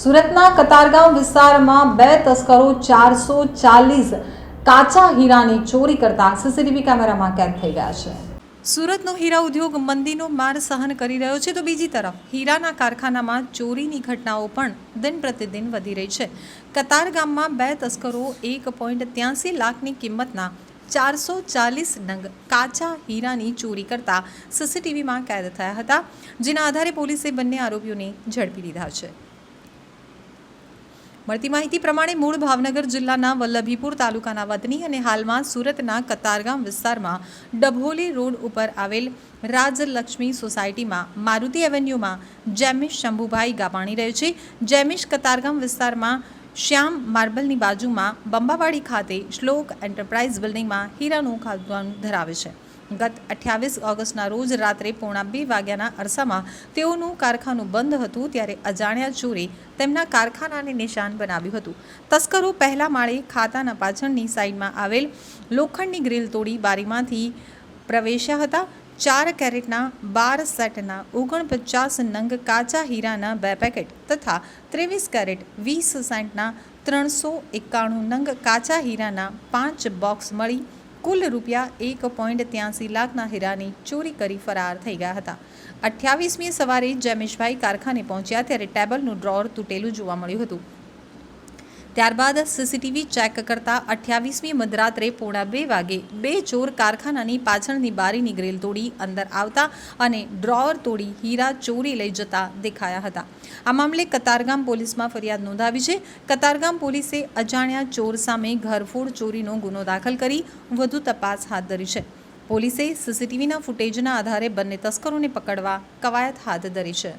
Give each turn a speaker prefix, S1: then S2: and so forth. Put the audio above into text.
S1: સુરતના કતારગાંવ વિસ્તારમાં બે તસ્કરો ચારસો ચાલીસ કાચા હીરાની ચોરી કરતા સીસીટીવી કેમેરામાં કેદ થઈ ગયા છે. સુરતનો હીરા ઉદ્યોગ મંદીનો માર સહન કરી રહ્યો છે. તો બીજી તરફ હીરાના કારખાનામાં ચોરીની ઘટનાઓ પણ દિન પ્રતિદિન વધી રહી છે. કતાર ગામમાં બે તસ્કરો એક પોઈન્ટ ત્યાંસી લાખની કિંમતના ચારસો ચાલીસ નંગ કાચા હીરાની ચોરી કરતા સીસીટીવીમાં કેદ થયા હતા, જેના આધારે પોલીસે બંને આરોપીઓને ઝડપી લીધા છે. મળતી માહિતી પ્રમાણે મૂળ ભાવનગર જિલ્લાના વલ્લભીપુર તાલુકાના વતની અને હાલમાં સુરતના કતારગામ વિસ્તારમાં ડભોલી રોડ ઉપર આવેલ રાજલક્ષ્મી સોસાયટીમાં મારુતિ એવન્યુમાં જેમિશ શંભુભાઈ ગાબાણી રહે છે. જેમિશ કતારગામ વિસ્તારમાં શ્યામ માર્બલની બાજુમાં બંબાવાડી ખાતે શ્લોક એન્ટરપ્રાઇઝ બિલ્ડિંગમાં હીરાનું ખાધવાનું ધરાવે છે. ગત અઠ્યાવીસ ઓગસ્ટના રોજ રાત્રે પોણા બે વાગ્યાના અરસામાં તેઓનું કારખાનું બંધ હતું ત્યારે અજાણ્યા ચોરે તેમના કારખાનાને નિશાન બનાવ્યું હતું. તસ્કરો પહેલા માળે ખાતાના પાછળની સાઈડમાં આવેલ લોખંડની ગ્રીલ તોડી બારીમાંથી પ્રવેશ્યા હતા. ચાર કેરેટના બાર સેટના ઓગણપચાસ નંગ કાચા હીરાના બે પેકેટ તથા ત્રેવીસ કેરેટ વીસ સેન્ટના ત્રણસો એકાણું નંગ કાચા હીરાના પાંચ બોક્સ મળી કુલ રૂપિયા એક પોઈન્ટ ત્યાંસી લાખના હીરાની ચોરી કરી ફરાર થઈ ગયા હતા. અઠ્યાવીસમી સવારે જમેશભાઈ કારખાને પહોંચ્યા ત્યારે ટેબલનું ડ્રોર તૂટેલું જોવા મળ્યું હતું. ત્યારબાદ સીસીટીવી ચેક કરતા અઠ્યાવીસમી મધરાત્રે પોણા બે વાગે બે ચોર કારખાનાની પાછળની બારીની ગ્રીલ તોડી અંદર આવતા અને ડ્રોવર તોડી હીરા ચોરી લઈ જતા દેખાયા હતા. આ મામલે કતારગામ પોલીસમાં ફરિયાદ નોંધાવી છે. કતારગામ પોલીસે અજાણ્યા ચોર સામે ઘરફોડ ચોરીનો ગુનો દાખલ કરી વધુ તપાસ હાથ ધરી છે. પોલીસે સીસીટીવીના ફૂટેજના આધારે બંને તસ્કરોને પકડવા કવાયત હાથ ધરી છે.